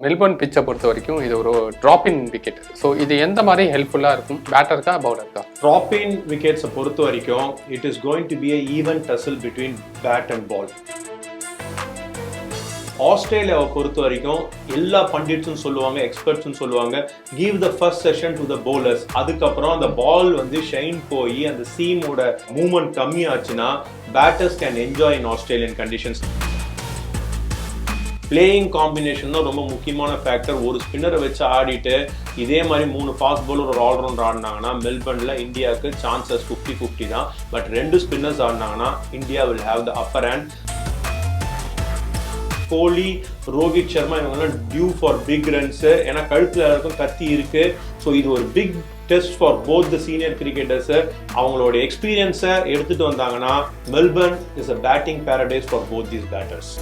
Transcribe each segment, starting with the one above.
Melbourne பிச்சை பொறுத்த வரைக்கும் இது ஒரு ட்ராப் இன் விக்கெட் ஸோ இது எந்த மாதிரி ஹெல்ப்ஃபுல்லாக இருக்கும்? பேட்டருக்கா பவுலருக்கா ட்ராப் இன் விக்கெட்ஸை பொறுத்த வரைக்கும் it is going to be a even tussle between bat and ball ஆஸ்திரேலியாவை பொறுத்த வரைக்கும் எல்லா பண்டிட்ஸும் சொல்லுவாங்க எக்ஸ்பர்ட்ஸும் சொல்லுவாங்க give the first session to the bowlers அதுக்கப்புறம் அந்த பால் வந்து ஷைன் போய் அந்த சீமோட movement கம்மியாச்சுன்னா batters can enjoy in Australian conditions playing combination தான் ரொம்ப முக்கியமான ஃபேக்டர் ஒரு ஸ்பின்னரை வச்சு ஆடிட்டு இதே மாதிரி மூணு ஃபாஸ்ட் பவுலர் ஒரு ஆல்ரவுண்டர் ஆடினாங்கன்னா மெல்பர்னில் இந்தியாவுக்கு சான்சஸ் ஃபிஃப்டி ஃபிஃப்டி தான். பட் ரெண்டு spinners ஆடினாங்கன்னா India will have the upper hand Kohli Rohit Sharma இவங்கெல்லாம் டியூ ஃபார் பிக் ரன்ஸு ஏன்னா கழுத்தில் எல்லாருக்கும் கத்தி இருக்குது ஸோ இது ஒரு big test for both the senior cricketers அவங்களோட எக்ஸ்பீரியன்ஸை எடுத்துகிட்டு வந்தாங்கன்னா Melbourne is a batting paradise for both these batters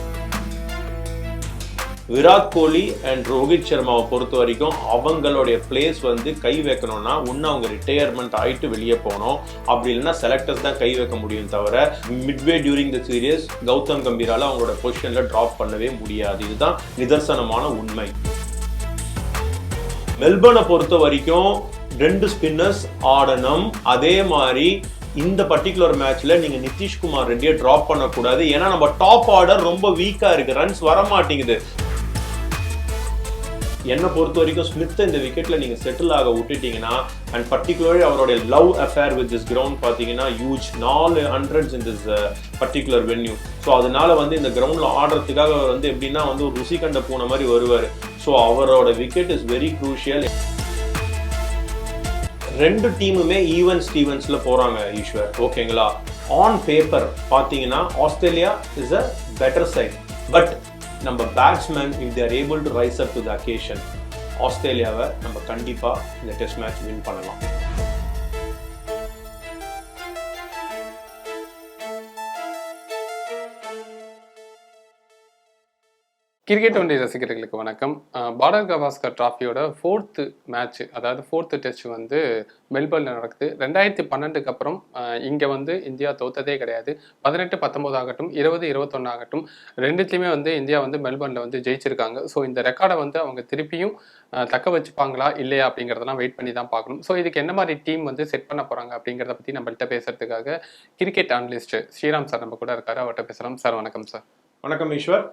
Virat Kohli and Rohit சர்மாவை பொறுத்த வரைக்கும் அவங்களுடைய பிளேஸ் வந்து கை வைக்கணும்னா ஒன்று அவங்க ரிட்டையர்மெண்ட் ஆகிட்டு வெளியே போகணும். அப்படி இல்லைன்னா செலக்டர்ஸ் தான் கை வைக்க முடியும் தவிர midway during the series Gautam கம்பீரால் அவங்களோட பொசிஷனில் ட்ராப் பண்ணவே முடியாது. இதுதான் நிதர்சனமான உண்மை. மெல்பர்னை பொறுத்த வரைக்கும் ரெண்டு ஸ்பின்னர்ஸ் ஆடணும். அதே மாதிரி இந்த பர்டிகுலர் மேட்ச்ல நீங்க நிதிஷ்குமார் ரெட்டியை டிராப் பண்ணக்கூடாது. ஏன்னா நம்ம டாப் ஆர்டர் ரொம்ப வீக்கா இருக்கு. ரன்ஸ் வர மாட்டேங்குது என்னை பொறுத்த வரைக்கும் ஸ்மித்தை இந்த விக்கெட்டில் நீங்கள் செட்டில் ஆக விட்டுட்டீங்கன்னா அண்ட் பர்டிகுலர்லி அவருடைய love affair with this ground பார்த்தீங்கன்னா ஹியூஜ் நாலு hundreds in this particular venue so அதனால வந்து இந்த கிரவுண்டில் ஆடுறதுக்காக அவர் வந்து எப்படின்னா வந்து ஒரு ருசி கண்ட பூனை மாதிரி வருவார். ஸோ அவரோட விக்கெட் இஸ் வெரி க்ரூஷியல் ரெண்டு டீமுமே ஈவன் ஸ்டீவன்ஸில் போகிறாங்க ஈஸ்வர். ஓகேங்களா ஆன் பேப்பர் பார்த்தீங்கன்னா Australia is a better side but நம்ம batsman if they're able to rise up to the occasion ஆஸ்திரேலியாவை நம்ம கண்டிப்பாக இந்த டெஸ்ட் மேட்ச் வின் பண்ணலாம். கிரிக்கெட் ஒன்றிய ரசிகர்களுக்கு வணக்கம். பார்டர் கவாஸ்கர் டிராஃபியோட ஃபோர்த்து மேட்ச் அதாவது ஃபோர்த்து டெஸ்ட் வந்து மெல்பர்னில் நடக்குது. ரெண்டாயிரத்தி பன்னெண்டுக்கு அப்புறம் இங்கே வந்து இந்தியா தோத்ததே கிடையாது. பதினெட்டு பத்தொம்போது ஆகட்டும் இருபது இருபத்தொன்னு ஆகட்டும் ரெண்டுத்துலையுமே வந்து இந்தியா வந்து மெல்பர்னில் வந்து ஜெயிச்சிருக்காங்க. ஸோ இந்த ரெக்கார்டை வந்து அவங்க திருப்பியும் தக்க வச்சுப்பாங்களா இல்லையா அப்படிங்கிறதெல்லாம் வெயிட் பண்ணி தான் பார்க்கணும். ஸோ இதுக்கு என்ன மாதிரி டீம் வந்து செட் பண்ண போகிறாங்க அப்படிங்கிறத பற்றி நம்மள்கிட்ட பேசுறதுக்காக கிரிக்கெட் அனலிஸ்ட் ஸ்ரீராம் சார் நம்ம கூட இருக்காரு. அவர்கிட்ட பேசுகிறோம் சார் வணக்கம் சார். வணக்கம் ஈஸ்வர்.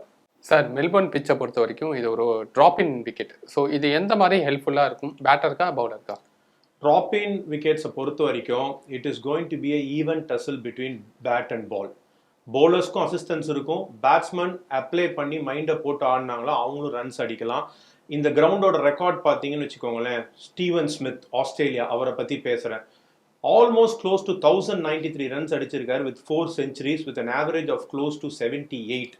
சார் மெல்பர்ன் பிச்சை பொறுத்த வரைக்கும் இது ஒரு ட்ராப்பின் விக்கெட் ஸோ இது எந்த மாதிரி ஹெல்ப்ஃபுல்லாக இருக்கும்? பேட்டருக்கா பவுலருக்கா ட்ராப் விக்கெட்ஸை பொறுத்த வரைக்கும் it is going to be a even tussle between bat and ball பவுலர்ஸ்க்கும் assistance இருக்கும். பேட்ஸ்மேன் அப்ளை பண்ணி மைண்டை போட்டு ஆடினாங்களோ அவங்களும் ரன்ஸ் அடிக்கலாம். இந்த கிரவுண்டோட ரெக்கார்ட் பார்த்தீங்கன்னு வச்சுக்கோங்களேன் ஸ்டீவன் ஸ்மித் ஆஸ்திரேலியா அவரை பற்றி பேசுகிறேன் almost close to thousand ninety three runs அடிச்சிருக்காரு with four centuries with an average of close to seventy eight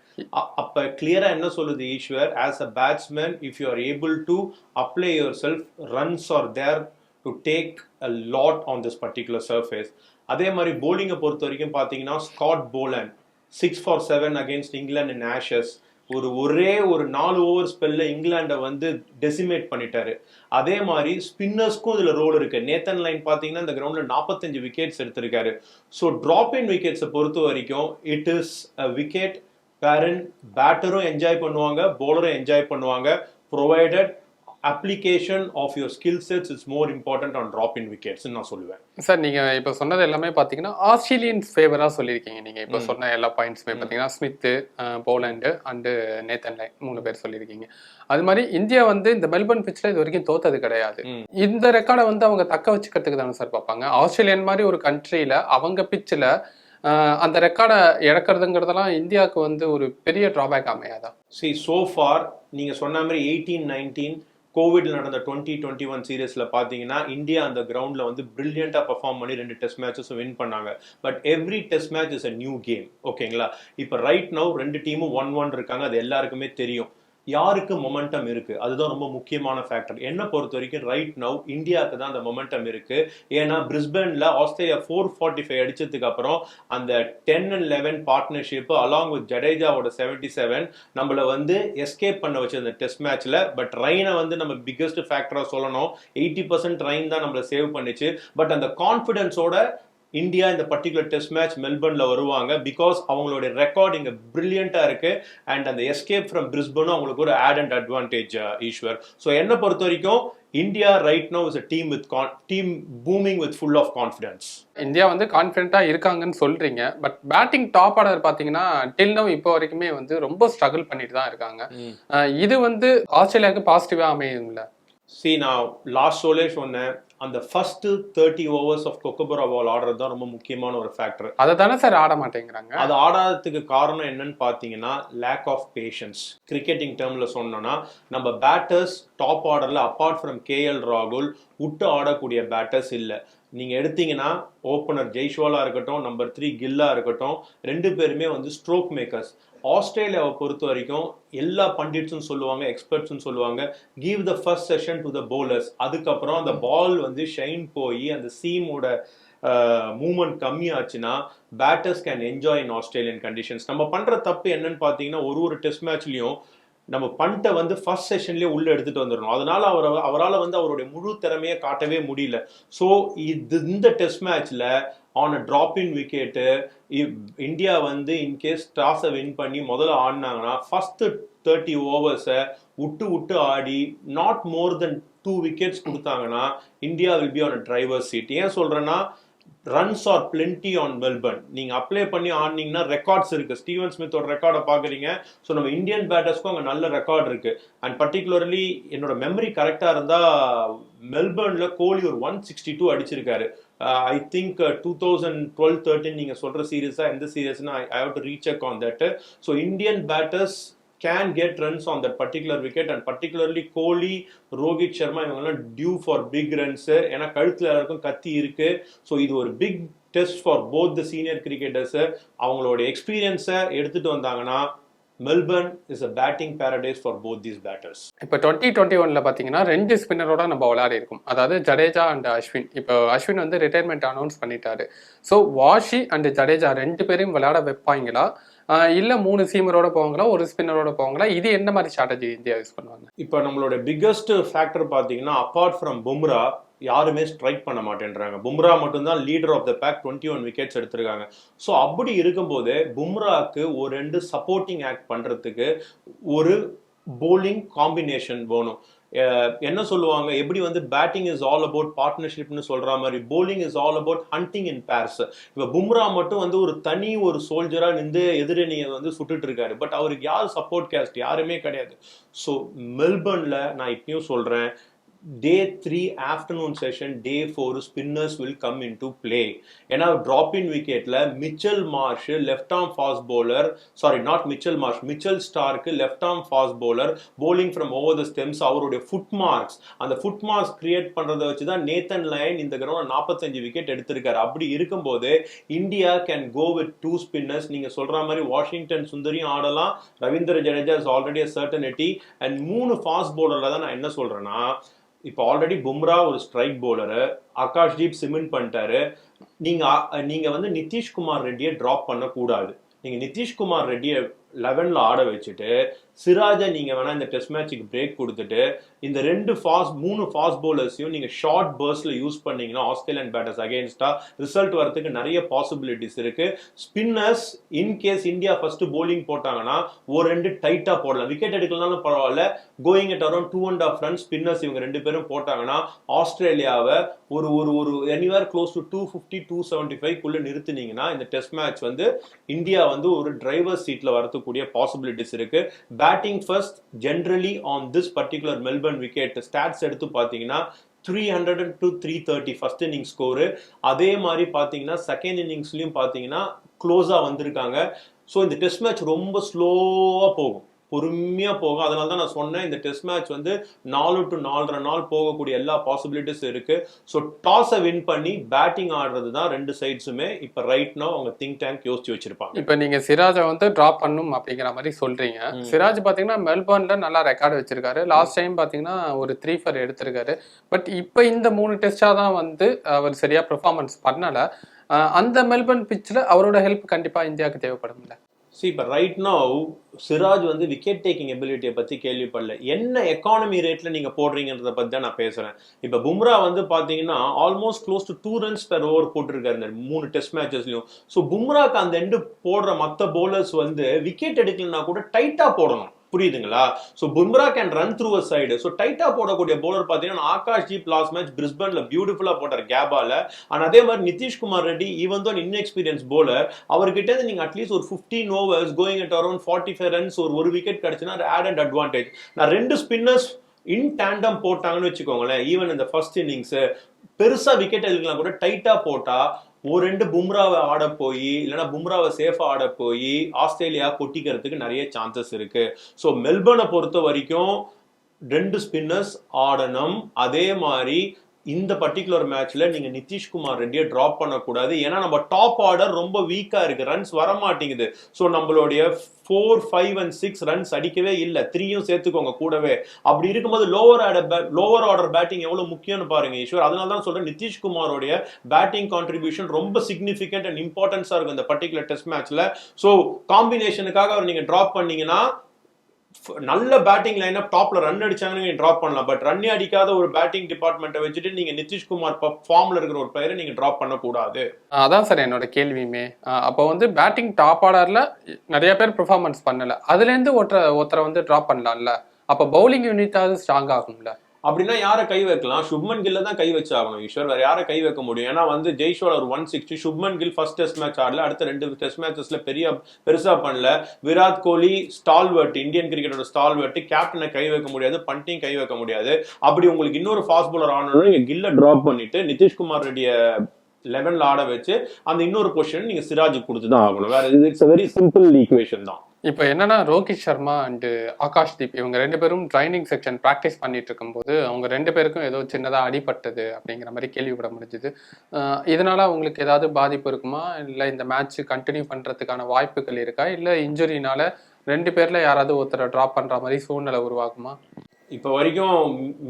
அப்போ கிளியராக என்ன சொல்லுது Eswar? As a batsman if you are able to apply yourself runs are there to take a lot on this particular surface அதே மாதிரி போலிங்கை பொறுத்த வரைக்கும் பார்த்தீங்கன்னா Scott Boland six for seven against England in Ashes ஒரு ஒரே ஒரு நாலு ஓவர் ஸ்பெல்ல இங்கிலாண்டை வந்து டெசிமேட் பண்ணிட்டாரு. அதே மாதிரி ஸ்பின்னர்ஸ்க்கும் இதுல ரோல் இருக்கு. நேத்தன் லைன் பாத்தீங்கன்னா இந்த கிரவுண்ட்ல நாற்பத்தஞ்சு விக்கெட்ஸ் எடுத்திருக்காரு. ஸோ டிராப் இன் விக்கெட்ஸை பொறுத்த வரைக்கும் இட் இஸ் அ விக்கெட் பேரன் பேட்டரும் என்ஜாய் பண்ணுவாங்க பவுலரும் என்ஜாய் பண்ணுவாங்க provided application of your skill sets is more important on drop in wickets நான் சொல்லுவேன். சார் நீங்கள் இப்போ சொன்னது எல்லாமே பார்த்தீங்கன்னா ஆஸ்திரேலியன் ஃபேவராக சொல்லியிருக்கீங்க நீங்கள் இப்போ சொன்ன எல்லா பாயிண்ட்ஸுமே பார்த்தீங்கன்னா Smith Boland and Nathan Lyon மூணு பேர் சொல்லியிருக்கீங்க. அது மாதிரி இந்தியா வந்து இந்த மெல்பர்ன் பிச்சில் இது வரைக்கும் தோத்தது கிடையாது. இந்த ரெக்கார்டை வந்து அவங்க தக்க வச்சுக்கிறதுக்கு தானே சார் பார்ப்பாங்க. ஆஸ்திரேலியன் மாதிரி ஒரு கண்ட்ரியில் அவங்க பிச்சில் அந்த ரெக்கார்டை இழக்கிறதுங்கிறதெல்லாம் இந்தியாவுக்கு வந்து ஒரு பெரிய ட்ராபேக் அமையாதா? சி so far நீங்க சொன்ன மாதிரி எயிட்டீன் நைன்டீன் கோவிட்ல நடந்த டுவெண்ட்டி டுவெண்ட்டி ஒன் சீரீஸ்ல பாத்தீங்கன்னா இந்தியா அந்த கிரவுண்ட்ல வந்து பிரில்லியண்டா பர்ஃபார்ம் பண்ணி ரெண்டு டெஸ்ட் மேட்சஸும் வின் பண்ணாங்க. But every test match is a new game ஓகேங்களா இப்போ ரைட் நவ் ரெண்டு டீமும் ஒன் ஒன் இருக்காங்க அது எல்லாருக்குமே தெரியும். யாருக்கு மொமெண்டம் இருக்கு? அதுதான் ரொம்ப முக்கியமான ஃபேக்டர் என்ன பொறுத்த வரைக்கும் ரைட் நவ் இந்தியாவுக்கு தான் அந்த மொமெண்டம் இருக்கு. ஏன்னா பிரிஸ்பனில் ஆஸ்திரேலியா ஃபோர் ஃபார்ட்டி ஃபைவ் அடிச்சதுக்கு அப்புறம் அந்த ten and eleven partnership along with ஜடேஜாவோட seventy seven நம்மளை வந்து எஸ்கேப் பண்ண வச்சு அந்த டெஸ்ட் மேட்ச்ல பட் ரைனை வந்து நம்ம பிக்கஸ்ட் ஃபேக்டராக சொல்லணும். எயிட்டி பர்சன்ட் ரைன் தான் நம்மளை சேவ் பண்ணிச்சு. பட் அந்த கான்ஃபிடன்ஸோட இந்தியா இந்த பர்டிகுலர் டெஸ்ட் மேட்ச் மெல்பர்ன்ல வருவாங்க பிகாஸ் அவங்களுடைய ரெக்கார்ட் இங்க பிரில்லியண்டா இருக்கு. அண்ட் அந்த எஸ்கேப் ஃப்ரம் பிரிஸ்பனும் அவங்களுக்கு ஒரு ஆட் அண்ட் அட்வான்டேஜ் ஈஸ்வர். ஸோ என்னை பொறுத்த வரைக்கும் India right now is a team with team booming with full of confidence India வந்து கான்ஃபிடென்ட்டா இருக்காங்கன்னு சொல்றீங்க. பட் பேட்டிங் டாப் ஆர்டர் பாத்தீங்கன்னா டில் நவ் இப்போ வரைக்குமே வந்து ரொம்ப ஸ்ட்ரகிள் பண்ணிட்டு தான் இருக்காங்க. இது வந்து ஆஸ்திரேலியாவுக்கு பாசிட்டிவா அமையுங்களா? சி நான் லாஸ்ட் ஷோலே சொன்னேன். அந்த first thirty overs of Kookaburra ball ஆடுறது தான் ரொம்ப முக்கியமான ஒரு ஃபேக்டர் அதை தானே சார் ஆட மாட்டேங்கிறாங்க? அது ஆடாததுக்கு காரணம் என்னன்னு பார்த்தீங்கன்னா லேக் ஆஃப் பேஷன்ஸ் கிரிக்கெட்டிங் டேர்ம்ல சொன்னோம்னா நம்ம பேட்டர்ஸ் டாப் ஆர்டர்ல அப்பார்ட் ஃப்ரம் கேஎல் ராகுல் விட்டு ஆடக்கூடிய பேட்டர்ஸ் இல்லை. நீங்கள் எடுத்தீங்கன்னா ஓப்பனர் ஜெய்ஷ்வாலாக இருக்கட்டும் நம்பர் த்ரீ கில்லா இருக்கட்டும் ரெண்டு பேருமே வந்து ஸ்ட்ரோக் மேக்கர்ஸ் ஆஸ்திரேலியாவை பொறுத்த வரைக்கும் எல்லா பண்டிட்ஸும் சொல்லுவாங்க எக்ஸ்பர்ட்ஸும் சொல்லுவாங்க give the first session to the bowlers அதுக்கப்புறம் அந்த பால் வந்து ஷைன் போய் அந்த சீமோட movement கம்மியாச்சுன்னா batters can enjoy in Australian conditions நம்ம பண்ணுற தப்பு என்னன்னு பார்த்தீங்கன்னா ஒரு ஒரு டெஸ்ட் மேட்ச்லையும் நம்ம பண்ட்டை வந்து ஃபர்ஸ்ட் செஷன்லேயே உள்ள எடுத்துட்டு வந்துடணும். அதனால அவர் அவரால் வந்து அவருடைய முழு திறமையை காட்டவே முடியல. ஸோ இது இந்த டெஸ்ட் மேட்ச்ல on a drop in wicket India வந்து இன்கேஸ் டாஸை வின் பண்ணி முதல்ல ஆடினாங்கன்னா ஃபஸ்ட்டு தேர்ட்டி ஓவர்ஸை விட்டு விட்டு ஆடி not more then two wickets கொடுத்தாங்கன்னா India will be on a driver seat ஏன் சொல்கிறேன்னா runs are plenty on Melbourne நீங்க அப்ளை பண்ணி ஆனீங்கன்னா ரெக்கார்ட்ஸ் இருக்கு. ஸ்டீவன் ஸ்மித்தோட ரெக்கார்டை பாக்குறீங்க ஸோ நம்ம இந்தியன் பேட்டர்ஸ்க்கும் அங்கே நல்ல ரெக்கார்ட் இருக்கு. அண்ட் பர்டிகுலர்லி என்னோட மெமரி கரெக்டாக இருந்தா மெல்பர்ன்ல கோலி ஒரு ஒன் சிக்ஸ்டி டூ அடிச்சிருக்காரு I think two thousand twelve thirteen நீங்க சொல்ற சீரியஸா எந்த சீரியஸ்னா ஐ ஹவ் டு ரீச் அக் on that so Indian batters can get runs on that particular wicket and particularly Kohli Rohit Sharma இவங்கெல்லாம் டியூ ஃபார் பிக் ரன்ஸ் ஏன்னா கழுத்தில் எல்லாருக்கும் கத்தி இருக்கு. ஸோ இது ஒரு big test for both the senior cricketers அவங்களோட எக்ஸ்பீரியன்ஸை எடுத்துட்டு வந்தாங்கன்னா Melbourne is a batting paradise for both these batters இப்போ டுவெண்ட்டி டுவெண்ட்டி ஒன்ல பார்த்தீங்கன்னா ரெண்டு ஸ்பின்னரோட நம்ம விளையாடி இருக்கும். அதாவது ஜடேஜா அண்ட் அஸ்வின். இப்போ அஸ்வின் வந்து ரிட்டையர்மெண்ட் அனௌன்ஸ் பண்ணிட்டாரு. ஸோ வாஷி அண்ட் ஜடேஜா ரெண்டு பேரையும் விளையாட வைப்பாங்களா? இல்லை மூணு சீமரோட போவாங்களா ஒரு ஸ்பின்னரோட போவாங்களா இது என்ன மாதிரி ஸ்ட்ராட்டஜி இந்தியா யூஸ் பண்ணுவாங்க? இப்போ நம்மளோட பிக்கஸ்ட் ஃபேக்டர் பார்த்தீங்கன்னா அப்பார்ட் ஃப்ரம் பும்ரா யாருமே ஸ்ட்ரைக் பண்ண மாட்டேன்றாங்க. பும்ரா மட்டும்தான் leader of the pack twenty one wickets எடுத்திருக்காங்க. ஸோ அப்படி இருக்கும்போது பும்ராக்கு ஒரு ரெண்டு சப்போர்ட்டிங் ஆக்ட் பண்ணுறதுக்கு ஒரு போலிங் காம்பினேஷன் வேணும். என்ன சொல்லுவாங்க? எப்படி வந்து பேட்டிங் இஸ் ஆல் அபவுட் பார்ட்னர்ஷிப்னு சொல்ற மாதிரி bowling is all about hunting in pairs இப்போ பும்ரா மட்டும் வந்து ஒரு தனி ஒரு சோல்ஜரா நின்று எதிரணியை வந்து சுட்டுட்டு இருக்காரு. பட் அவருக்கு யார் சப்போர்ட் கேஸ்ட் யாருமே கிடையாது. ஸோ மெல்பர்ன்ல நான் இப்பயும் சொல்றேன் day three afternoon session day four spinners will come in to play ஏன்னா drop in விக்கெட்ல Mitchell Marsh left arm fast bowler sorry not Mitchell Marsh Mitchell Starc left arm fast bowler bowling from over the stumps அவருடைய foot marks அந்த foot marks create பண்றதை வச்சு தான் Nathan Lyon இந்த ground நாற்பத்தஞ்சு wicket எடுத்திருக்காரு. அப்படி இருக்கும்போது India can go with two spinners நீங்க சொல்ற மாதிரி வாஷிங்டன் சுந்தரியும் ஆடலாம் Ravindra Jadeja is already certainty and மூணு ஃபாஸ்ட் bowlerல தான் நான் என்ன சொல்றேன்னா இப்போ ஆல்ரெடி பும்ரா ஒரு ஸ்ட்ரைக் பவுலரு ஆகாஷ்தீப் சிமெண்ட் பண்ணிட்டாரு. நீங்க அ- நீங்க வந்து நிதிஷ்குமார் ரெட்டியை டிராப் பண்ணக்கூடாது. நீங்க நிதிஷ்குமார் ரெட்டியை லெவனில் ஆட வச்சுட்டு சிராஜை நீங்கள் வேணால் இந்த டெஸ்ட் மேட்சுக்கு பிரேக் கொடுத்துட்டு இந்த ரெண்டு ஃபாஸ்ட் மூணு ஃபாஸ்ட் பவுலர்ஸையும் நீங்கள் ஷார்ட் பர்ஸில் யூஸ் பண்ணீங்கன்னா ஆஸ்திரேலியன் பேட்டர்ஸ் அகேன்ஸ்டாக ரிசல்ட் வரதுக்கு நிறைய பாசிபிலிட்டிஸ் இருக்கு. Spinners in case India first bowling போட்டாங்கன்னா ஒரு ரெண்டு டைட்டாக போடலாம். விக்கெட் எடுக்கலனாலும் பரவாயில்ல. Going at around two and half run spinners இவங்க ரெண்டு பேரும் போட்டாங்கன்னா ஆஸ்திரேலியாவை ஒரு ஒரு ஒரு anywhere close to two fifty to seventy five குள்ளே நிறுத்துனீங்கன்னா இந்த டெஸ்ட் மேட்ச் வந்து இந்தியா வந்து ஒரு டிரைவர் சீட்டில் வரத்துக்கூடிய பாசிபிலிட்டிஸ் இருக்கு. Batting first generally on this particular Melbourne wicket stats எடுத்து பார்த்தீங்கன்னா three hundred and to three thirty first inning score அதே மாதிரி பார்த்தீங்கன்னா செகண்ட் இன்னிங்ஸ்லையும் பார்த்தீங்கன்னா க்ளோஸாக வந்திருக்காங்க. ஸோ இந்த டெஸ்ட் மேட்ச் ரொம்ப ஸ்லோவாக போகும். பொறுமையா போகும் அதனால தான் நான் சொன்னேன் இந்த டெஸ்ட் மேட்ச் வந்து நாலு டு நாலரை நாள் போகக்கூடிய எல்லா பாசிபிலிட்டிஸ் இருக்கு. ஸோ டாஸை வின் பண்ணி பேட்டிங் ஆடுறது தான் ரெண்டு சைட்ஸுமே இப்போ ரைட் நோ அவங்க திங்க் டேங்க் யோசிச்சு வச்சிருப்பாங்க. இப்போ நீங்க சிராஜை வந்து டிராப் பண்ணும் அப்படிங்கிற மாதிரி சொல்றீங்க. சிராஜ் பாத்தீங்கன்னா மெல்பர்ன்ல நல்லா ரெக்கார்டு வச்சிருக்காரு. லாஸ்ட் டைம் பாத்தீங்கன்னா ஒரு த்ரீ ஃபர் எடுத்திருக்காரு. பட் இப்போ இந்த மூணு டெஸ்டா தான் வந்து அவர் சரியா பெர்ஃபார்மன்ஸ் பண்ணல. அந்த மெல்பர்ன் பிச்சில் அவரோட ஹெல்ப் கண்டிப்பா இந்தியாவுக்கு தேவைப்படும்ல. சி இப்போ ரைட் நவ் சிராஜ் வந்து விக்கெட் டேக்கிங் எபிலிட்டியை பற்றி கேள்விப்படல. என்ன எக்கானமி ரேட்டில் நீங்கள் போடுறீங்கன்றத பற்றி தான் நான் பேசுகிறேன் இப்போ பும்ரா வந்து பார்த்தீங்கன்னா almost close to two runs per over போட்டிருக்காரு இந்த மூணு டெஸ்ட் மேட்சஸ்லையும் ஸோ பும்ராக்கு அந்த எண்டு போடுற மற்ற போலர்ஸ் வந்து விக்கெட் எடுக்கலன்னா கூட டைட்டாக போடணும். புரியுதுங்களா? So Bumrah can run through a side so டைட்டா போடக்கூடிய போலர் பார்த்தீங்கன்னா ஆகாஷ் ஜீப் லாஸ்ட் மேட்ச் பிரிஸ்பன்ல பியூட்டிஃபுல்லா போட்டார் கேபால அண்ட் அதே மாதிரி நிதிஷ்குமார் ரெட்டி ஈவன் தான் இன்எக்ஸ்பீரியன்ஸ் போலர் அவர்கிட்ட இருந்து நீங்க அட்லீஸ்ட் ஒரு fifteen overs going at around forty five runs ஒரு ஒரு விக்கெட் கிடைச்சுன்னா ஆட் அண்ட் அட்வான்டேஜ் நான் ரெண்டு ஸ்பின்னர்ஸ் இன் டேண்டம் போட்டாங்கன்னு வச்சுக்கோங்களேன் ஈவன் இந்த ஃபர்ஸ்ட் இன்னிங்ஸ் பெருசா விக்கெட் எடுக்கலாம் கூட டைட்டா போட்டா ஒரு ரெண்டு பும்ராவை ஆட போய் இல்லைன்னா பும்ராவை சேஃபாக ஆட போய் ஆஸ்திரேலியா கொட்டிக்கிறதுக்கு நிறைய சான்சஸ் இருக்கு. ஸோ மெல்பர்னை பொறுத்த வரைக்கும் ரெண்டு ஸ்பின்னர்ஸ் ஆடணும். அதே மாதிரி இந்த பர்டிகுலர் மேட்ச்ல நீங்க நிதிஷ்குமார் ரெட்டியை டிராப் பண்ணக்கூடாது. ஏன்னா நம்ம டாப் ஆர்டர் ரொம்ப வீக்கா இருக்கு. ரன்ஸ் வர மாட்டேங்குது ஸோ நம்மளுடைய four five and six runs அடிக்கவே இல்லை. த்ரீயும் சேர்த்துக்கோங்க கூடவே. அப்படி இருக்கும்போது lower order lower order batting எவ்வளவு முக்கியம்னு பாருங்க ஈஸ்வர். அதனால தான் சொல்றேன் நிதிஷ்குமாரோடைய பேட்டிங் கான்ட்ரிபியூஷன் ரொம்ப சிக்னிஃபிகண்ட் அண்ட் இம்பார்ட்டன்ஸா இருக்கும் இந்த பர்டிகுலர் டெஸ்ட் மேட்ச்ல ஸோ காம்பினேஷனுக்காக அவர் நீங்க டிராப் பண்ணீங்கன்னா நல்ல பேட்டிங் லைனப் டாப்ல ரன் அடிச்சாங்கன்னு நீங்க டிராப் பண்ணலாம். பட் ரன்னே அடிக்காத ஒரு பேட்டிங் டிபார்ட்மெண்ட்டை வச்சுட்டு நீங்க நிதிஷ்குமார் ஃபார்ம்ல இருக்கிற ஒரு பிளேயரை நீங்க டிராப் பண்ணக்கூடாது. அதான் சார் என்னோட கேள்வியுமே. அப்போ வந்து பேட்டிங் டாப் ஆர்டர்ல நிறைய பேர் பெர்ஃபார்மன்ஸ் பண்ணல. அதுல இருந்து ஒருத்தரை வந்து டிராப் பண்ணலாம்ல. அப்போ பவுலிங் யூனிட்டாவது ஸ்ட்ராங் ஆகும்ல. அப்படின்னா யாரை கை வைக்கலாம்? சுப்மன் கில்ல தான் கை வச்சாகணும் ஈஸ்வர். வேற யாரை கை வைக்க முடியும்? ஏன்னா வந்து ஜெய்ஷோல் ஒரு one sixty Shubman Gill first test match ஆடல. அடுத்த ரெண்டு டெஸ்ட் மேட்சஸ்ல பெரிய பெருசா பண்ணல. விராட் கோலி ஸ்டால்வர்ட் இந்தியன் கிரிக்கெட்டோட ஸ்டால்வர்ட் கேப்டனை கை வைக்க முடியாது பண்டையும் கை வைக்க முடியாது. அப்படி உங்களுக்கு இன்னொரு ஃபாஸ்ட் bowler ஆடணும் நீங்க கில்ல டிராப் பண்ணிட்டு நிதிஷ்குமார் ரெட்டிய லெவன்ல ஆட வச்சு அந்த இன்னொரு பொசிஷன் நீங்க சிராஜுக்கு கொடுத்து தான் ஆகணும். வேற இட்ஸ் வெரி சிம்பிள் ஈக்குவேஷன் தான். இப்போ என்னன்னா ரோஹித் சர்மா அண்டு ஆகாஷ் தீப் இவங்க ரெண்டு பேரும் ட்ரைனிங் செக்ஷன் ப்ராக்டிஸ் பண்ணிட்டு இருக்கும்போது அவங்க ரெண்டு பேருக்கும் ஏதோ சின்னதாக அடிபட்டது அப்படிங்கிற மாதிரி கேள்விப்பட முடிஞ்சுது. இதனால அவங்களுக்கு ஏதாவது பாதிப்பு இருக்குமா? இல்லை இந்த மேட்ச் கண்டினியூ பண்ணுறதுக்கான வாய்ப்புகள் இருக்கா? இல்லை இன்ஜுரினால ரெண்டு பேர்ல யாராவது ஒருத்தரை ட்ராப் பண்ற மாதிரி சூழ்நிலை உருவாகுமா? இப்போ வரைக்கும்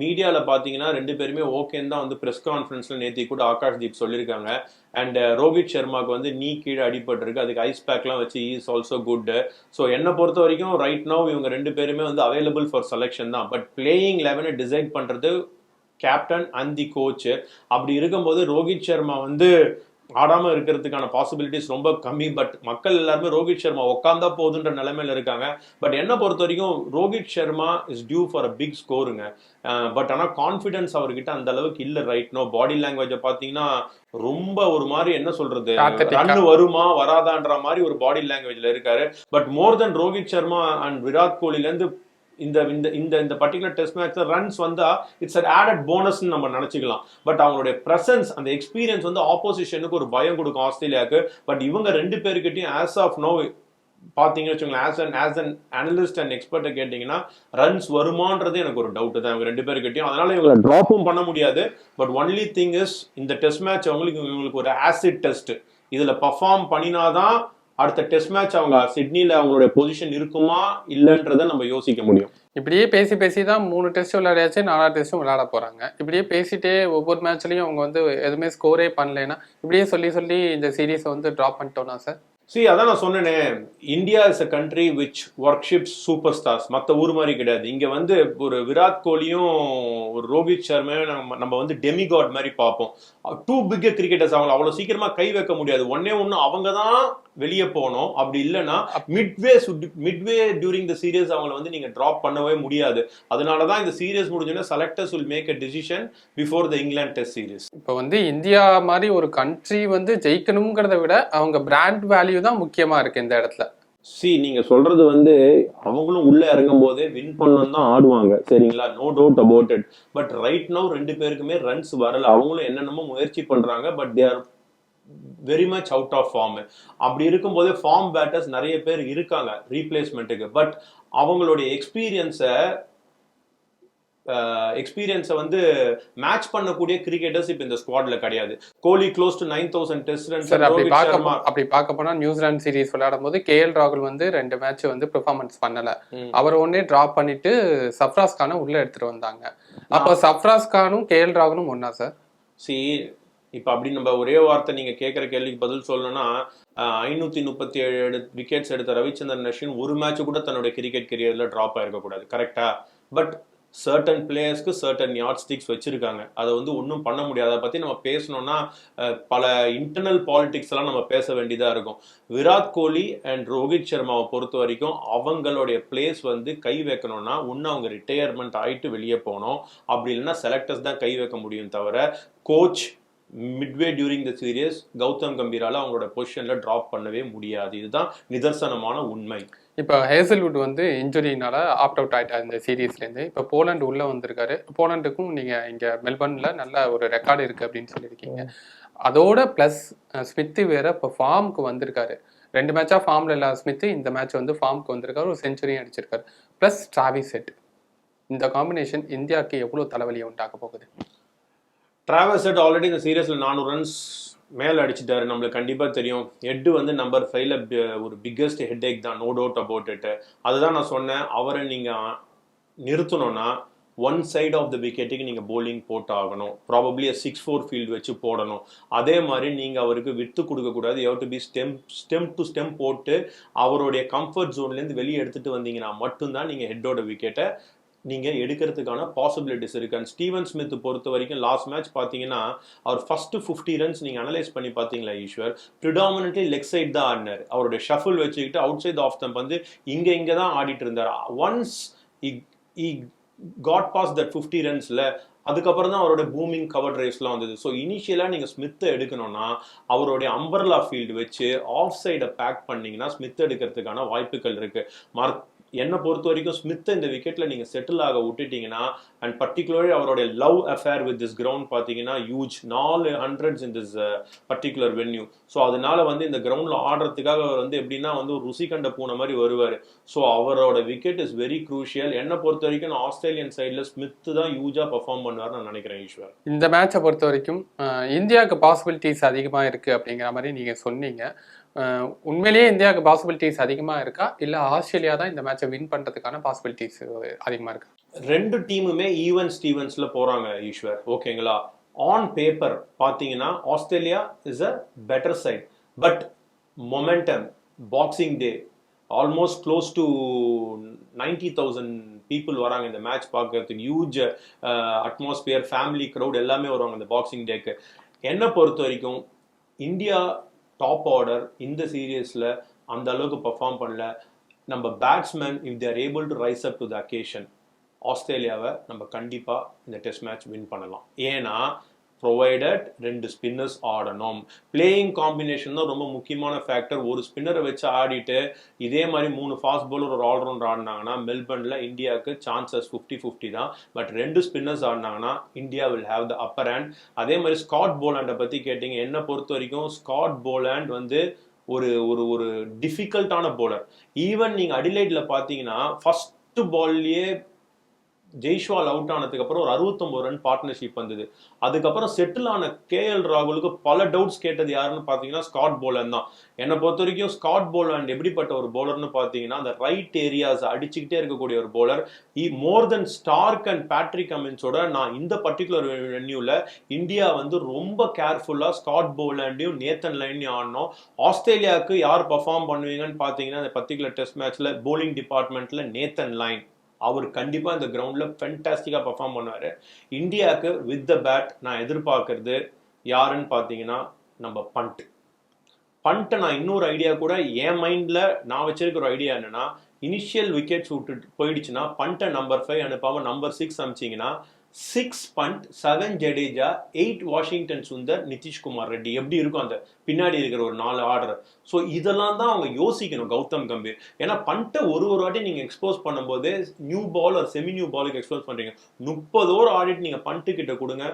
மீடியாவில் பார்த்தீங்கன்னா ரெண்டு பேருமே ஓகேன்னு தான் வந்து ப்ரெஸ் கான்ஃபரன்ஸில் நேற்றி கூட ஆகாஷ் தீப் சொல்லியிருக்காங்க. அண்ட் ரோஹித் சர்மாக்கு வந்து நீ கீழே அடிபட்டிருக்கு. அதுக்கு ஐஸ் பேக்லாம் வச்சு இஸ் ஆல்சோ குட் ஸோ என்னை பொறுத்த வரைக்கும் ரைட் நோ இவங்க ரெண்டு பேருமே வந்து அவைலபிள் ஃபார் செலெக்ஷன் தான். பட் பிளேயிங் லெவனை டிசைட் பண்ணுறது கேப்டன் அண்ட் தி கோச் அப்படி இருக்கும்போது ரோஹித் சர்மா வந்து ஆடாம இருக்கிறதுக்கான பாசிபிலிட்டிஸ் ரொம்ப கம்மி. பட் மக்கள் எல்லாருமே ரோஹித் சர்மா உட்காந்தா போதுன்ற நிலைமையில இருக்காங்க. பட் என்ன பொறுத்த வரைக்கும் Rohit Sharma is due for a big ஸ்கோருங்க but ஆனா கான்ஃபிடன்ஸ் அவர்கிட்ட அந்த அளவுக்கு இல்ல ரைட் நோ பாடி லாங்குவேஜை பாத்தீங்கன்னா ரொம்ப ஒரு மாதிரி என்ன சொல்றது. ரன் வருமா வராதான்ற மாதிரி ஒரு பாடி லாங்குவேஜ்ல இருக்காரு. But more then Rohit Sharma and Virat கோலில இருந்து இந்த இந்த இந்த இந்த பர்டிகுலர் டெஸ்ட் மேட்ச்ல ரன்ஸ் வந்தா இட்ஸ் அட் ஆடட் போனஸ்னு நம்ம நினைச்சுக்கலாம். பட் அவங்களுடைய பிரசன்ஸ் அந்த எக்ஸ்பீரியன்ஸ் வந்து ஆப்போசிஷனுக்கு ஒரு பயம் கொடுக்கும் ஆஸ்திரேலியாவுக்கு. பட் இவங்க ரெண்டு பேருக்கிட்டையும் ஆஸ் ஆஃப் நோ பாத்தீங்கன்னு வச்சுக்கோங்களேன் as an as an analyst and எக்ஸ்பர்ட்டை கேட்டிங்கன்னா ரன்ஸ் வருமான்றது எனக்கு ஒரு டவுட் தான். இவங்க ரெண்டு பேருக்கிட்டையும். அதனால இவங்களை ட்ராப்பும் பண்ண முடியாது. பட் ஒன்லி திங் இஸ் இந்த டெஸ்ட் மேட்ச் அவங்களுக்கு இவங்களுக்கு ஒரு ஆசிட் டெஸ்ட் இதுல பர்ஃபார்ம் பண்ணினாதான் அடுத்த டெஸ்ட் மேட்ச் அவங்க சிட்னில அவங்களுடைய பொசிஷன் இருக்குமா இல்லைன்றதை நம்ம யோசிக்க முடியும். இப்படியே பேசி பேசி தான் மூணு டெஸ்ட் விளையாடியாச்சு நாலாவது டெஸ்ட்டும் விளையாட போறாங்க. இப்படியே பேசிட்டே ஒவ்வொரு மேட்ச்லயும் அவங்க வந்து எதுவுமே ஸ்கோரே பண்ணலைன்னா இப்படியே சொல்லி சொல்லி இந்த சீரீஸை வந்து ட்ராப் பண்ணிட்டோம்னா சார் சி அதான் நான் சொன்னேனே. India is a country which worships super stars மற்ற ஊர் மாதிரி கிடையாது. இங்க வந்து ஒரு விராட் கோலியும் ஒரு ரோஹித் சர்மையும் நம்ம நம்ம வந்து டெமிகாட் மாதிரி பார்ப்போம். டூ பிக் கிரிக்கெட்டர்ஸ் அவங்க அவ்வளவு சீக்கிரமா கை வைக்க முடியாது. ஒன்னே ஒண்ணு அவங்க தான் வெளியே போகணும் அப்படி இல்லைன்னா midway midway during the series அவங்கள வந்து நீங்க டிராப் பண்ணவே முடியாது. அதனால தான் இந்த series முடிஞ்சோன்னா selectors will make a decision before the England test series இப்போ வந்து இந்தியா மாதிரி ஒரு கண்ட்ரி வந்து ஜெயிக்கணுங்கிறத விட அவங்க பிராண்ட் வேல்யூ தான் முக்கியமா இருக்கு இந்த இடத்துல. சி நீங்க சொல்றது வந்து அவங்களும் உள்ள இறங்கும் போதே வின் பண்ணணும் தான் ஆடுவாங்க. சரிங்களா? No doubt about it but right no ரெண்டு பேருக்குமே ரன்ஸ் வரல. அவங்களும் என்னென்னமோ முயற்சி பண்றாங்க but they are very much out of form அப்படி இருக்கும்போதே ஃபார்ம் பேட்டர்ஸ் நிறைய பேர் இருக்காங்க ரீப்ளேஸ்மெண்ட்டுக்கு பட் அவங்களுடைய எக்ஸ்பீரியன்ஸை எக்ஸ்பீரியன்ஸை வந்து மேட்ச் பண்ணக்கூடிய கிரிக்கெட்டர்ஸ் இப்போ இந்த ஸ்குவாட்ல கிடையாது. Kohli close to nine thousand test runs அப்படி பார்க்க அப்படி பார்க்க போனா நியூசிலாந்து சீரிஸ் விளையாடும் போது கேஎல் ராகுல் வந்து ரெண்டு மேட்ச் வந்து பெர்ஃபார்மன்ஸ் பண்ணல. அவர் ஒன்னே டிராப் பண்ணிட்டு சப்ராஸ் கானை உள்ள எடுத்துட்டு வந்தாங்க. அப்போ சப்ராஸ் கானும் கேஎல் ராகுலும் ஒன்னா சார் சி இப்போ அப்படி நம்ம ஒரே வார்த்தை நீங்கள் கேட்குற கேள்விக்கு பதில் சொல்லணும்னா ஐநூற்றி முப்பத்தி ஏழு விக்கெட்ஸ் எடுத்த ரவிச்சந்திரன் அஸ்வின் ஒரு மேட்ச் கூட தன்னுடைய கிரிக்கெட் கெரியரில் ட்ராப் ஆகிருக்கக்கூடாது கரெக்டாக பட் சர்டன் பிளேயர்ஸ்க்கு சர்டன் யார்ட் ஸ்டிக்ஸ் வச்சுருக்காங்க. அதை வந்து ஒன்றும் பண்ண முடியாது. அதை பற்றி நம்ம பேசணும்னா பல இன்டர்னல் பாலிடிக்ஸ் எல்லாம் நம்ம பேச வேண்டியதாக இருக்கும். விராட் கோலி அண்ட் ரோஹித் சர்மாவை பொறுத்த வரைக்கும் அவங்களுடைய பிளேஸ் வந்து கை வைக்கணும்னா ஒன்று அவங்க ரிட்டையர்மெண்ட் ஆகிட்டு வெளியே போகணும். அப்படி இல்லைன்னா செலக்டர்ஸ் தான் கை வைக்க முடியும் தவிர coach midway during the series Gautam கம்பீரால அவங்களோட பொசிஷன்ல டிராப் பண்ணவே முடியாது. இதுதான் நிதர்சனமான உண்மை. இப்போ ஹேசல்வுட் வந்து இன்ஜுரினால ஆப்ட் அவுட் ஆயிட்டார் இந்த சீரீஸ்லேருந்து இப்போ போலாண்டு உள்ள வந்திருக்காரு. போலாண்டுக்கும் நீங்க இங்க மெல்பர்ன்ல நல்ல ஒரு ரெக்கார்டு இருக்கு அப்படின்னு சொல்லியிருக்கீங்க. அதோட ப்ளஸ் ஸ்மித்து வேற இப்போ ஃபார்முக்கு வந்திருக்காரு. ரெண்டு மேட்சா ஃபார்ம்ல இல்லாத ஸ்மித்து இந்த மேட்ச் வந்து ஃபார்முக்கு வந்திருக்காரு. ஒரு செஞ்சுரியும் அடிச்சிருக்காரு. ப்ளஸ் டிராவி செட் இந்த காம்பினேஷன் இந்தியாவுக்கு எவ்வளவு தலைவலியை உண்டாக்க போகுது? டிராவல்ஸ் ஹெட் ஆல்ரெடி இந்த சீரியஸில் நானூறு ரன்ஸ் மேலே அடிச்சிட்டாரு. நம்மளுக்கு கண்டிப்பாக தெரியும். ஹெட்டு வந்து நம்பர் ஃபைவ்ல ஒரு பிக்கஸ்ட் ஹெட் ஏக் தான். நோ டவுட் அபவுட் இட் அதுதான் நான் சொன்னேன். அவரை நீங்கள் நிறுத்தணும்னா ஒன் சைடு ஆஃப் த விக்கெட்டுக்கு நீங்கள் போலிங் போட்டு ஆகணும் ப்ராபப்ளி சிக்ஸ் ஃபோர் ஃபீல்டு வச்சு போடணும். அதே மாதிரி நீங்கள் அவருக்கு விட்டு கொடுக்கக்கூடாது you to be stem stem to stem போட்டு அவருடைய கம்ஃபர்ட் ஜோன்லேருந்து வெளியே எடுத்துகிட்டு வந்தீங்கன்னா மட்டும்தான் நீங்கள் ஹெட்டோட விக்கெட்டை நீங்கள் எடுக்கிறதுக்கான பாசிபிலிட்டிஸ் இருக்கு. அண்ட் ஸ்டீவன் ஸ்மித் பொறுத்த வரைக்கும் லாஸ்ட் மேட்ச் பார்த்தீங்கன்னா அவர் ஃபர்ஸ்ட் ஃபிஃப்டி ரன்ஸ் நீங்கள் அனலைஸ் பண்ணி பார்த்தீங்களா ஈஸ்வர்? ப்ரிடாமினெட்லி லெக் சைட் தான் ஆடினார். அவருடைய ஷஃபில் வச்சுக்கிட்டு அவுட் சைட் ஆஃப் தம்ப் வந்து இங்கே இங்கே தான் ஆடிட்டு இருந்தார். Once he got past that fifty ரன்ஸில் அதுக்கப்புறம் தான் அவரோட பூமிங் கவர் ரேஸ்லாம் வந்தது. ஸோ இனிஷியலாக நீங்கள் ஸ்மித்தை எடுக்கணும்னா அவருடைய அம்பர்லா ஃபீல்டு வச்சு ஆஃப் சைடை பேக் பண்ணிங்கன்னா ஸ்மித் எடுக்கிறதுக்கான வாய்ப்புகள் இருக்குது மர் என்னை பொறுத்த வரைக்கும் ஸ்மித்தை இந்த விக்கெட்டில் நீங்கள் செட்டில் ஆக விட்டுட்டீங்கன்னா அண்ட் பர்டிகுலர்லி அவருடைய love affair with this ground பார்த்தீங்கன்னா ஹியூஜ் நாலு hundreds in this particular venue so அதனால வந்து இந்த கிரவுண்டில் ஆடுறதுக்காக அவர் வந்து எப்படின்னா வந்து ஒரு ருசி கண்ட பூனை மாதிரி வருவார். ஸோ அவரோட விக்கெட் இஸ் வெரி க்ரூஷியல் என்னை பொறுத்த வரைக்கும் நான் ஆஸ்திரேலியன் சைடில் ஸ்மித்து தான் யூஜாக பர்ஃபார்ம் பண்ணுவார்னு நான் நினைக்கிறேன் ஈஸ்வர். இந்த மேட்சை பொறுத்த வரைக்கும் uh, இந்தியாவுக்கு பாசிபிலிட்டிஸ் அதிகமாக இருக்கு அப்படிங்கிற மாதிரி நீங்கள் சொன்னீங்க. உண்மையிலேயே இந்தியாவுக்கு பாசிபிலிட்டிஸ் அதிகமாக இருக்கா? இல்லை ஆஸ்திரேலியா தான் இந்த மேட்சை வின் பண்ணுறதுக்கான பாசிபிலிட்டிஸ் அதிகமாக இருக்கா? ரெண்டு டீமுமே ஈவன் ஸ்டீவன்ஸில் போகிறாங்க ஈஸ்வர். ஓகேங்களா? ஆன் பேப்பர் பார்த்தீங்கன்னா Australia is a better side but momentum Boxing Day almost close to ninety thousand people வராங்க இந்த மேட்ச் பார்க்கறதுக்கு. ஹியூஜ் அட்மாஸ்பியர் ஃபேமிலி க்ரௌட் எல்லாமே வருவாங்க இந்த பாக்ஸிங் டேக்கு என்னை பொறுத்த வரைக்கும் இந்தியா டாப் ஆர்டர் இந்த சீரியஸில் அந்த அளவுக்கு பர்ஃபார்ம் பண்ணல. நம்ம batsman if they're able to rise up to the occasion ஆஸ்திரேலியாவை நம்ம கண்டிப்பாக இந்த டெஸ்ட் மேட்ச் வின் பண்ணலாம். ஏன்னா ப்ரொவைடட் ரெண்டு ஸ்பின்னர்ஸ் ஆடணும். பிளேயிங் காம்பினேஷன் தான் ரொம்ப முக்கியமான ஃபேக்டர் ஒரு ஸ்பின்னரை வச்சு ஆடிட்டு இதே மாதிரி மூணு ஃபாஸ்ட் பவுலர் ஒரு ஆல்ரவுண்டர் ஆடினாங்கன்னா மெல்பர்னில் இந்தியாவுக்கு சான்சஸ் ஃபிஃப்டி ஃபிஃப்டி தான். பட் ரெண்டு spinners ஆடினாங்கன்னா India will have the upper hand அதே மாதிரி ஸ்காட் போலாண்டை பற்றி கேட்டிங்க. என்னை பொறுத்த வரைக்கும் ஸ்காட் போலாண்ட் வந்து ஒரு ஒரு ஒரு டிஃபிகல்ட்டான போலர் ஈவன் நீங்கள் அடிலைட்டில் பார்த்தீங்கன்னா ஃபஸ்ட்டு பால்லையே ஜெய்ஷ்வால் அவுட் ஆனதுக்கு அப்புறம் ஒரு 69 ரன் பார்ட்னர்ஷிப் வந்தது. அதுக்கப்புறம் செட்டில் ஆன கேஎல் ராகுலுக்கு பல டவுட்ஸ் கேட்டது யாருன்னு பார்த்தீங்கன்னா ஸ்காட் போலன் தான். என்னை பொறுத்த வரைக்கும் ஸ்காட் போலன் எப்படிப்பட்ட ஒரு போலர்னு பார்த்தீங்கன்னா அந்த ரைட் ஏரியாஸ் அடிச்சுக்கிட்டே இருக்கக்கூடிய ஒரு bowler more than Starc and Patrick கமின்ஸோட நான் இந்த பர்டிகுலர் வென்யூவில் இந்தியா வந்து ரொம்ப கேர்ஃபுல்லாக ஸ்காட் போலண்டையும் நேத்தன் லைனையும் ஆடணும். ஆஸ்திரேலியாவுக்கு யார் பர்ஃபார்ம் பண்ணுவீங்கன்னு பார்த்தீங்கன்னா அந்த பர்டிகுலர் டெஸ்ட் மேட்ச்சில் போலிங் டிபார்ட்மெண்ட்டில் நேத்தன் லைன் அவர் கண்டிப்பாக இந்த கிரவுண்டில் ஃபென்டாஸ்டிக்காக பர்ஃபார்ம் பண்ணுவார். இந்தியாவுக்கு வித் த பேட் நான் எதிர்பார்க்கறது யாருன்னு பார்த்தீங்கன்னா நம்ம பண்ட் பண்ட்டை நான் இன்னொரு ஐடியா கூட என் மைண்டில் நான் வச்சிருக்கிற ஒரு ஐடியா என்னென்னா இனிஷியல் விக்கெட்ஸ் விட்டுட்டு போயிடுச்சுன்னா பண்ட்டை நம்பர் ஃபைவ் அனுப்பாமல் number six அமிச்சிங்கன்னா six Pant seven Jadeja eight Washington Sundar Nitish Kumar Reddy எப்படி இருக்கும் அந்த பின்னாடி இருக்கிற ஒரு நாலு ஆர்டர் ஸோ இதெல்லாம் தான் அவங்க யோசிக்கணும் கௌதம் கம்பீர். ஏன்னா பண்ட்டை ஒரு ஒரு வாட்டி நீங்க எக்ஸ்போஸ் பண்ணும்போது நியூ பால் ஒரு செமி நியூ பாலுக்கு எக்ஸ்போஸ் பண்றீங்க. முப்பது ஓவர் ஆடிட்டு நீங்க பண்ட்டு கிட்ட கொடுங்க.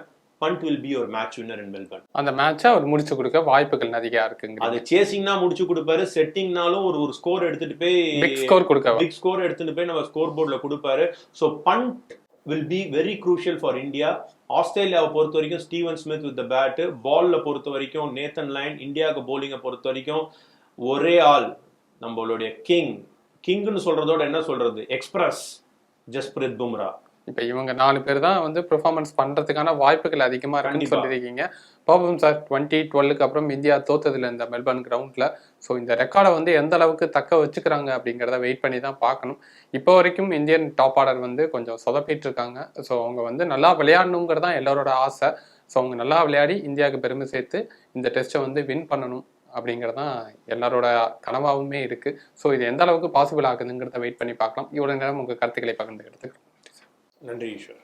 பண்ட் வில் பி ஒரு மேட்ச் வின்னர் இன் மெல்பர்ன் அந்த மேட்சை அவர் முடிச்சு கொடுக்க வாய்ப்புகள் அதிகம் இருக்குங்க அது சேசிங்னா முடிச்சு கொடுப்பாரு செட்டிங்னாலும் ஒரு ஒரு ஸ்கோர் எடுத்துட்டு போய் ஸ்கோர் கொடுக்க பிக் ஸ்கோர் எடுத்துட்டு போய் நம்ம ஸ்கோர் போர்டில் கொடுப்பாரு. So Pant will be very crucial for India ஆஸ்திரேலியாவை பொறுத்த வரைக்கும் ஸ்டீவன் ஸ்மித் வித் பேட்டு பால்ல பொறுத்த வரைக்கும் நேத்தன் லைன் இந்தியாவுக்கு போலிங்கை பொறுத்த வரைக்கும் ஒரே ஆள் நம்மளுடைய கிங் கிங்னு சொல்றதோட என்ன சொல்றது? எக்ஸ்பிரஸ் ஜஸ்பிரித் பும்ரா இப்போ இவங்க நாலு பேர் தான் வந்து பெர்ஃபார்மன்ஸ் பண்றதுக்கான வாய்ப்புகள் அதிகமா இருக்குன்னு. சொல்லியிருக்கீங்க. பாப்போம் சார் டுவெண்ட்டி டுவெல்லுக்கு அப்புறம் இந்தியா தோத்ததுல இந்த மெல்பர்ன் கிரவுண்ட்ல ஸோ இந்த ரெக்கார்டை வந்து எந்த அளவுக்கு தக்க வச்சுக்கிறாங்க அப்படிங்கிறத வெயிட் பண்ணி தான் பார்க்கணும். இப்போ வரைக்கும் இந்தியன் டாப் ஆர்டர் வந்து கொஞ்சம் சொதப்பிட்டு இருக்காங்க ஸோ அவங்க வந்து நல்லா விளையாடணுங்கிறது தான் எல்லாரோட ஆசை. ஸோ அவங்க நல்லா விளையாடி இந்தியாவுக்கு பெருமை சேர்த்து இந்த டெஸ்ட்டை வந்து வின் பண்ணணும் அப்படிங்கிறது தான் எல்லாரோட கனவாகவுமே இருக்கு. ஸோ இது எந்த அளவுக்கு பாசிபிள் ஆகுதுங்கிறத வெயிட் பண்ணி பார்க்கலாம். இவ்வளோ நேரம் உங்கள் கருத்துக்களை பகிர்ந்துக்கிறதுக்கு நன்றி ஈஸ்வர்